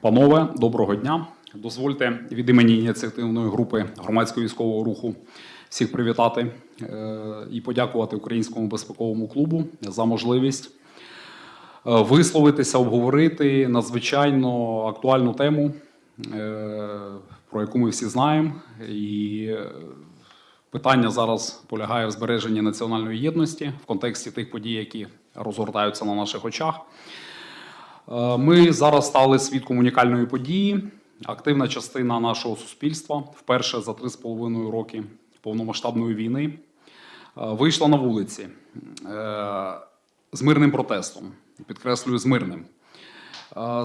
Панове, доброго дня. Дозвольте від імені ініціативної групи громадського військового руху всіх привітати е, і подякувати Українському безпековому клубу за можливість е, висловитися, обговорити надзвичайно актуальну тему, е, про яку ми всі знаємо. І питання зараз полягає в збереженні національної єдності в контексті тих подій, які розгортаються на наших очах. Е, Ми зараз стали свідком унікальної події. Активна частина нашого суспільства вперше за 3,5 роки повномасштабної війни е, вийшла на вулиці е, з мирним протестом. Підкреслюю, з мирним.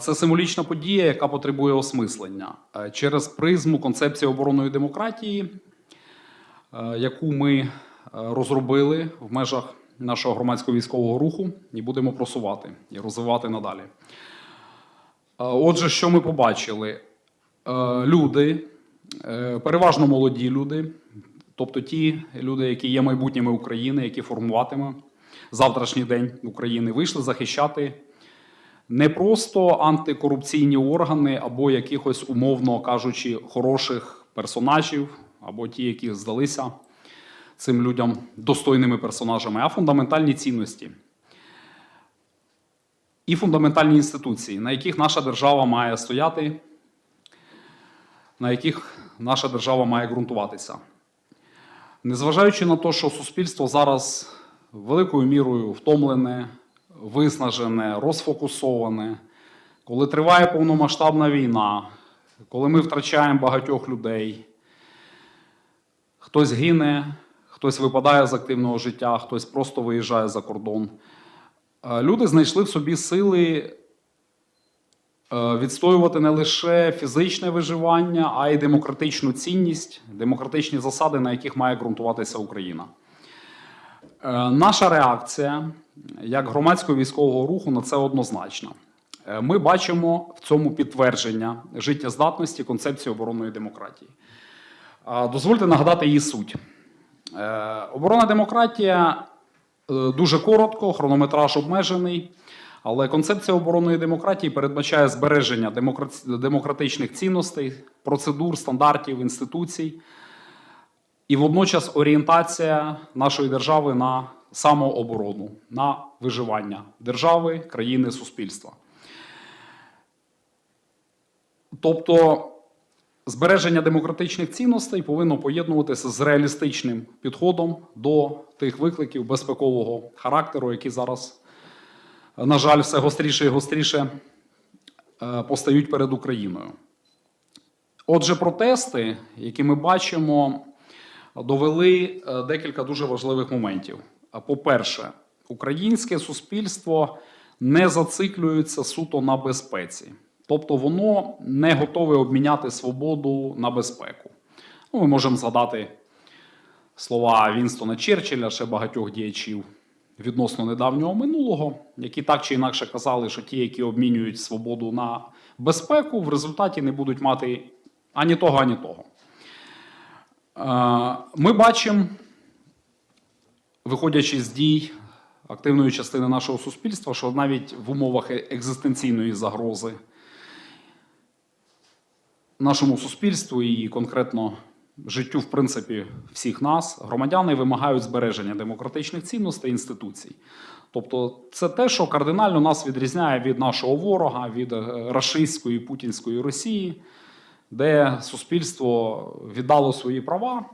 Це символічна подія, яка потребує осмислення через призму концепції оборонної демократії, яку ми розробили в межах нашого громадського військового руху і будемо просувати і розвивати надалі. Е, Отже, що ми побачили? Е, Люди, е, переважно молоді люди, тобто ті люди, які є майбутніми України, які формуватиме завтрашній день України, вийшли захищати не просто антикорупційні органи або якихось, умовно кажучи, хороших персонажів, або ті, які здалися цим людям достойними персонажами, а фундаментальні цінності і фундаментальні інституції, на яких наша держава має стояти, на яких наша держава має ґрунтуватися. Незважаючи на те, що суспільство зараз великою мірою втомлене, виснажене, розфокусоване, коли триває повномасштабна війна, коли ми втрачаємо багатьох людей, хтось гине, хтось випадає з активного життя, хтось просто виїжджає за кордон. Е, Люди знайшли в собі сили е, відстоювати не лише фізичне виживання, а й демократичну цінність, демократичні засади, на яких має ґрунтуватися Україна. Е, Наша реакція як громадського військового руху на це однозначна. Ми бачимо в цьому підтвердження життєздатності концепції оборонної демократії. Дозвольте нагадати її суть. Е, Оборона демократія е, дуже коротко, хронометраж обмежений. Але концепція оборонної демократії передбачає збереження демократичних цінностей, процедур, стандартів, інституцій, і водночас орієнтація нашої держави на самооборону, на виживання держави, країни, суспільства. Тобто збереження демократичних цінностей повинно поєднуватися з реалістичним підходом до тих викликів безпекового характеру, які зараз, на жаль, все гостріше і гостріше е, постають перед Україною. Отже, протести, які ми бачимо, довели е, декілька дуже важливих моментів. По-перше, українське суспільство не зациклюється суто на безпеці, тобто воно не готове обміняти свободу на безпеку. Ну, ми можемо згадати слова Вінстона Черчилля, ще багатьох діячів відносно недавнього минулого, які так чи інакше казали, що ті, які обмінюють свободу на безпеку, в результаті не будуть мати ані того, ані того. Е, Ми бачимо, виходячи з дій активної частини нашого суспільства, що навіть в умовах е- екзистенційної загрози нашому суспільству і конкретно життю, в принципі, всіх нас, громадяни вимагають збереження демократичних цінностей і інституцій. Тобто, це те, що кардинально нас відрізняє від нашого ворога, від е, рашистської путінської Росії, де суспільство віддало свої права.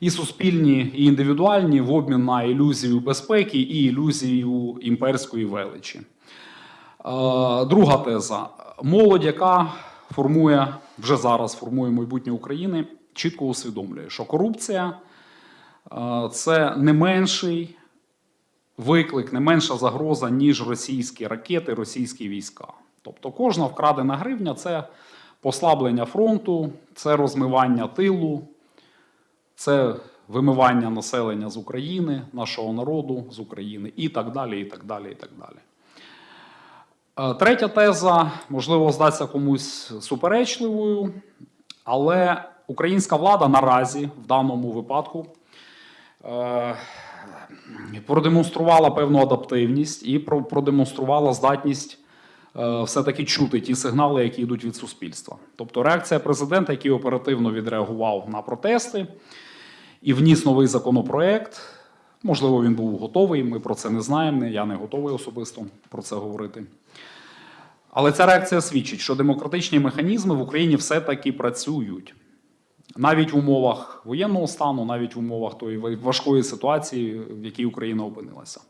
І суспільні, і індивідуальні в обмін на ілюзію безпеки і ілюзію імперської величі. Е, Друга теза. Молодь, яка формує вже зараз формує майбутнє України, чітко усвідомлює, що корупція е, це не менший виклик, не менша загроза, ніж російські ракети, російські війська. Тобто кожна вкрадена гривня це послаблення фронту, це розмивання тилу, це вимивання населення з України, нашого народу з України і так далі. і так далі, і так далі. Е, Третя теза, можливо, здасться комусь суперечливою, але українська влада наразі в даному випадку е, продемонструвала певну адаптивність і про- продемонструвала здатність е, все-таки чути ті сигнали, які йдуть від суспільства. Тобто реакція президента, який оперативно відреагував на протести і вніс новий законопроект. Можливо, він був готовий. Ми про це не знаємо. Я не готовий особисто про це говорити. Але ця реакція свідчить, що демократичні механізми в Україні все-таки працюють. Навіть в умовах воєнного стану, навіть в умовах тої важкої ситуації, в якій Україна опинилася.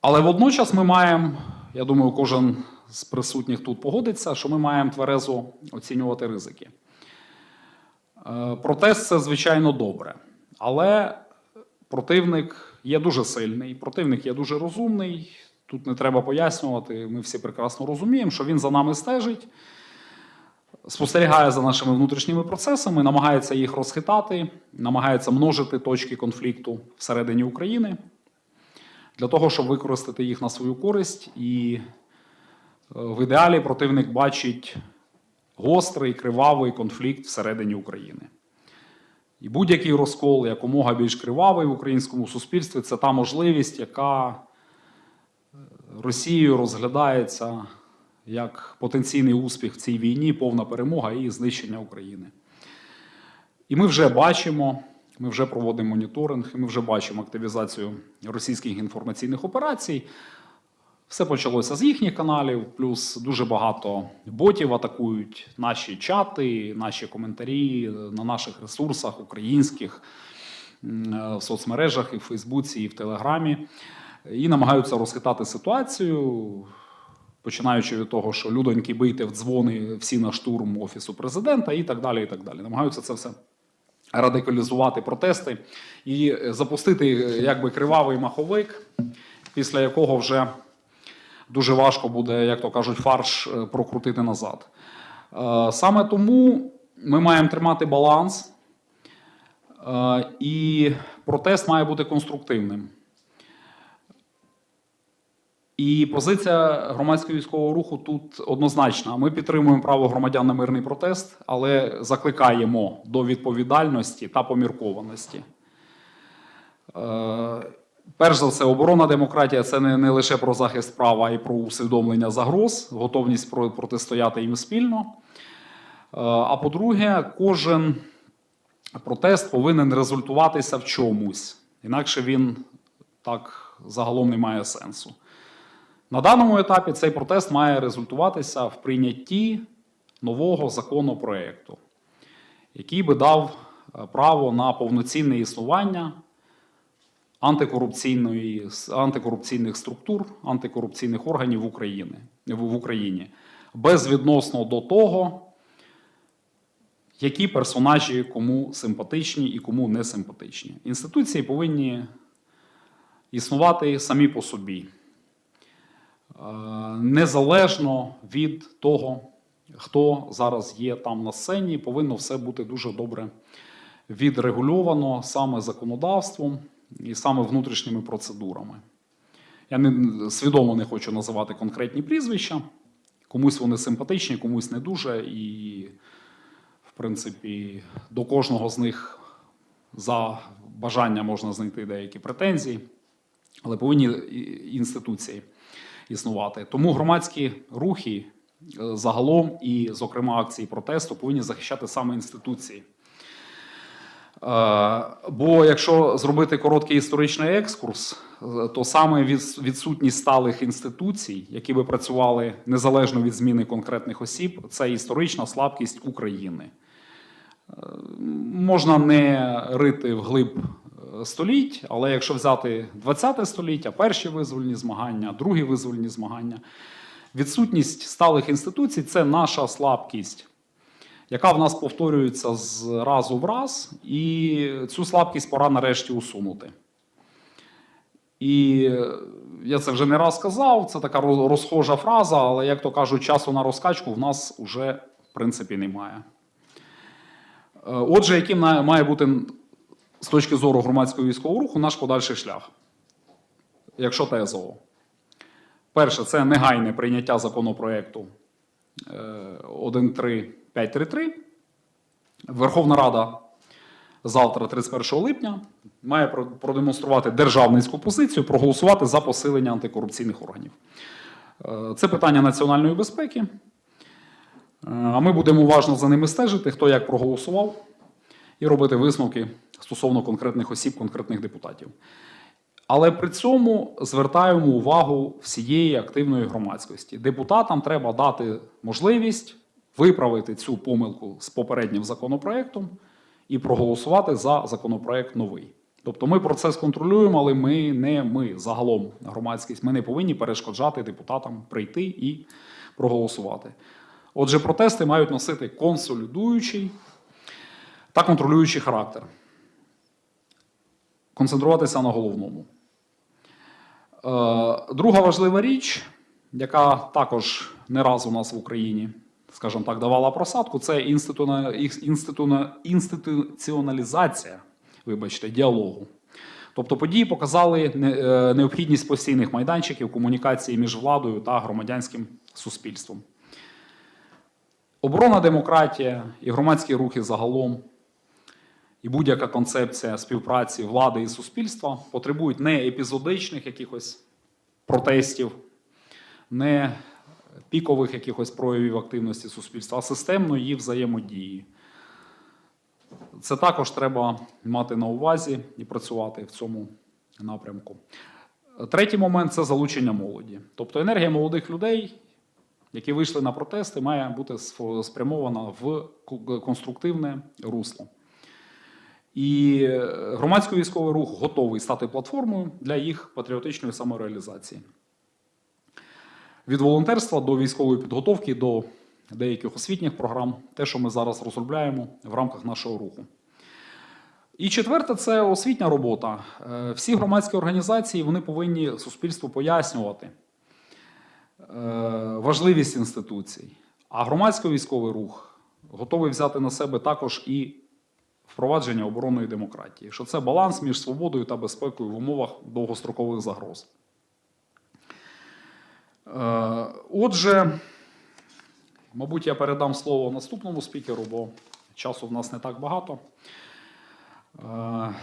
Але водночас ми маємо, я думаю, кожен з присутніх тут погодиться, що ми маємо тверезо оцінювати ризики. Е, Протест це звичайно добре, але противник є дуже сильний, противник є дуже розумний. Тут не треба пояснювати. Ми всі прекрасно розуміємо, що він за нами стежить, спостерігає за нашими внутрішніми процесами, намагається їх розхитати, намагається множити точки конфлікту всередині України для того, щоб використати їх на свою користь. І е, в ідеалі противник бачить гострий кривавий конфлікт всередині України. І будь-який розкол якомога більш кривавий в українському суспільстві це та можливість, яка е, Росією розглядається як потенційний успіх в цій війні, повна перемога і знищення України. І ми вже бачимо, ми вже проводимо моніторинг, і ми вже бачимо активізацію російських інформаційних операцій. Все почалося з їхніх каналів, плюс дуже багато ботів атакують наші чати, наші коментарі на наших ресурсах українських, е, в соцмережах, і в Фейсбуці, і в Телеграмі, і намагаються розхитати ситуацію, починаючи від того, що людоньки бийте в дзвони всі на штурм офісу президента, і так далі. І так далі. Намагаються це все радикалізувати протести і е, запустити е, якби кривавий маховик, після якого вже дуже важко буде, як то кажуть, фарш е, прокрутити назад. Е, Саме тому ми маємо тримати баланс, е, і протест має бути конструктивним. І позиція громадського військового руху тут однозначна. Ми підтримуємо право громадян на мирний протест, але закликаємо до відповідальності та поміркованості. Перш за все, оборона демократія це не, не лише про захист права, й про усвідомлення загроз, готовність про- протистояти їм спільно. Е, А по-друге, кожен протест повинен результуватися в чомусь, інакше він так загалом не має сенсу. На даному етапі цей протест має результуватися в прийнятті нового законопроекту, який би дав е, право на повноцінне існування антикорупційної, антикорупційних структур, антикорупційних органів України, в, Україні, безвідносно до того, які персонажі кому симпатичні і кому не симпатичні. Інституції повинні існувати самі по собі, Е, незалежно від того, хто зараз є там на сцені, повинно все бути дуже добре відрегульовано саме законодавством і саме внутрішніми процедурами. Я не, свідомо не хочу називати конкретні прізвища. Комусь вони симпатичні, комусь не дуже. І, в принципі, до кожного з них за бажання можна знайти деякі претензії, але повинні інституції існувати. Тому громадські рухи е, загалом і, зокрема, акції протесту повинні захищати саме інституції. Е, Бо якщо зробити короткий історичний екскурс, е, то саме відсутність сталих інституцій, які би працювали незалежно від зміни конкретних осіб, це історична слабкість України. Е, Можна не рити вглиб століть, але якщо взяти 20 століття, перші визвольні змагання, другі визвольні змагання, відсутність сталих інституцій це наша слабкість яка в нас повторюється з разу в раз, і цю слабкість пора нарешті усунути. І я це вже не раз казав, це така розхожа фраза, але, як то кажуть, часу на розкачку в нас вже, в принципі, немає. Е, отже, яким має бути з точки зору громадського військового руху наш подальший шлях, якщо тезово. Перше, це негайне прийняття законопроекту е, 1.3. 5.3.3. Верховна Рада завтра, 31 липня, має продемонструвати державницьку позицію, проголосувати за посилення антикорупційних органів. Е, це питання національної безпеки. Е, а ми будемо уважно за ними стежити, хто як проголосував, і робити висновки стосовно конкретних осіб, конкретних депутатів. Але при цьому звертаємо увагу всієї активної громадськості. Депутатам треба дати можливість виправити цю помилку з попереднім законопроектом і проголосувати за законопроект новий. Тобто ми процес контролюємо, але ми не ми загалом громадськість. Ми не повинні перешкоджати депутатам прийти і проголосувати. Отже, протести мають носити консолідуючий та контролюючий характер. Концентруватися на головному. Е, Друга важлива річ, яка також не раз у нас в Україні, скажімо так, давала просадку, це інституціоналізація, вибачте, діалогу. Тобто події показали е, необхідність постійних майданчиків комунікації між владою та громадянським суспільством. Оборона демократія і громадські рухи загалом, і будь-яка концепція співпраці влади і суспільства потребують не епізодичних якихось протестів, не пікових якихось проявів активності суспільства, а системної взаємодії. Це також треба мати на увазі і працювати в цьому напрямку. Третій момент це залучення молоді. Тобто енергія молодих людей, які вийшли на протести, має бути спрямована в конструктивне русло. І е, громадський військовий рух готовий стати платформою для їх патріотичної самореалізації. Від волонтерства до військової підготовки, до деяких освітніх програм, те, що ми зараз розробляємо в рамках нашого руху. І четверте це освітня робота. Е, Всі громадські організації вони повинні суспільству пояснювати е, важливість інституцій. А громадський військовий рух готовий взяти на себе також і впровадження оборонної демократії, що це баланс між свободою та безпекою в умовах довгострокових загроз. Е, Отже, мабуть, я передам слово наступному спікеру, бо часу в нас не так багато. Е,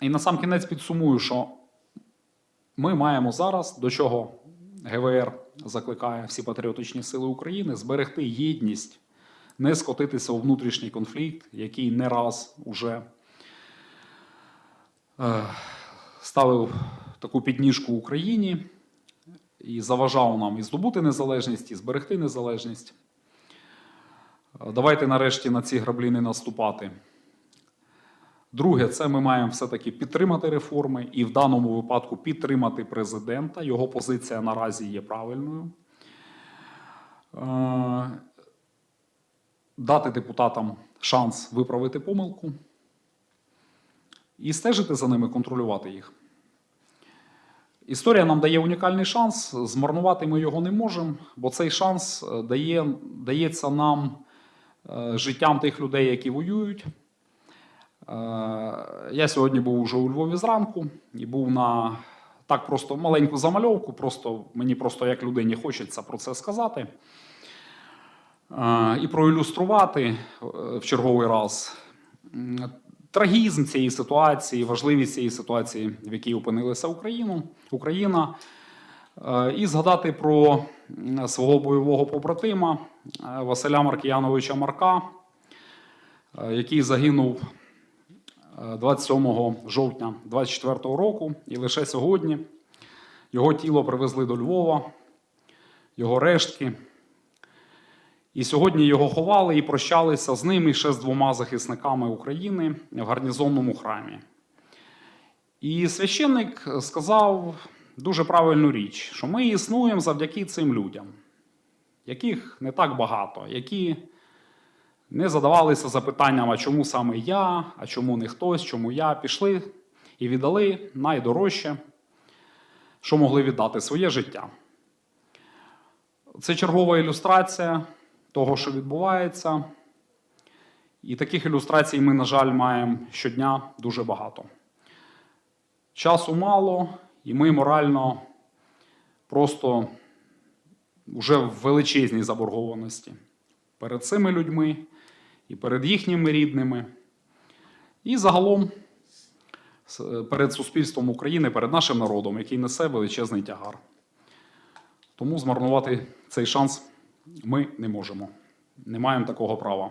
І на сам кінець підсумую, що ми маємо зараз, до чого ГВР закликає всі патріотичні сили України, зберегти єдність, не скотитися у внутрішній конфлікт, який не раз уже е, ставив таку підніжку Україні і заважав нам і здобути незалежність, і зберегти незалежність. Давайте нарешті на ці граблі не наступати. Друге, це ми маємо все-таки підтримати реформи і в даному випадку підтримати президента. Його позиція наразі є правильною. Е, Дати депутатам шанс виправити помилку і стежити за ними, контролювати їх. Історія нам дає унікальний шанс. Змарнувати ми його не можемо, бо цей шанс е, дає, дається нам е, життям тих людей, які воюють. Е, Я сьогодні був уже у Львові зранку і був на так просто маленьку замальовку. Просто мені просто як людині хочеться про це сказати. І проілюструвати в черговий раз трагізм цієї ситуації, важливість цієї ситуації, в якій опинилася Україну, Україна, Е, і згадати про свого бойового побратима е, Василя Маркіяновича Марка, е, який загинув е, 27 жовтня 24 року, і лише сьогодні його тіло привезли до Львова, його рештки. І сьогодні його ховали і прощалися з ним і ще з двома захисниками України в гарнізонному храмі. І священник сказав дуже правильну річ, що ми існуємо завдяки цим людям, яких не так багато, які не задавалися запитанням, а чому саме я, а чому не хтось, чому я пішли і віддали найдорожче, що могли віддати своє життя. Це чергова ілюстрація того, що відбувається. І таких ілюстрацій ми, на жаль, маємо щодня дуже багато. Часу мало, і ми морально просто вже в величезній заборгованості перед цими людьми і перед їхніми рідними, і загалом перед суспільством України, перед нашим народом, який несе величезний тягар. Тому змарнувати цей шанс ми не можемо. Не маємо такого права.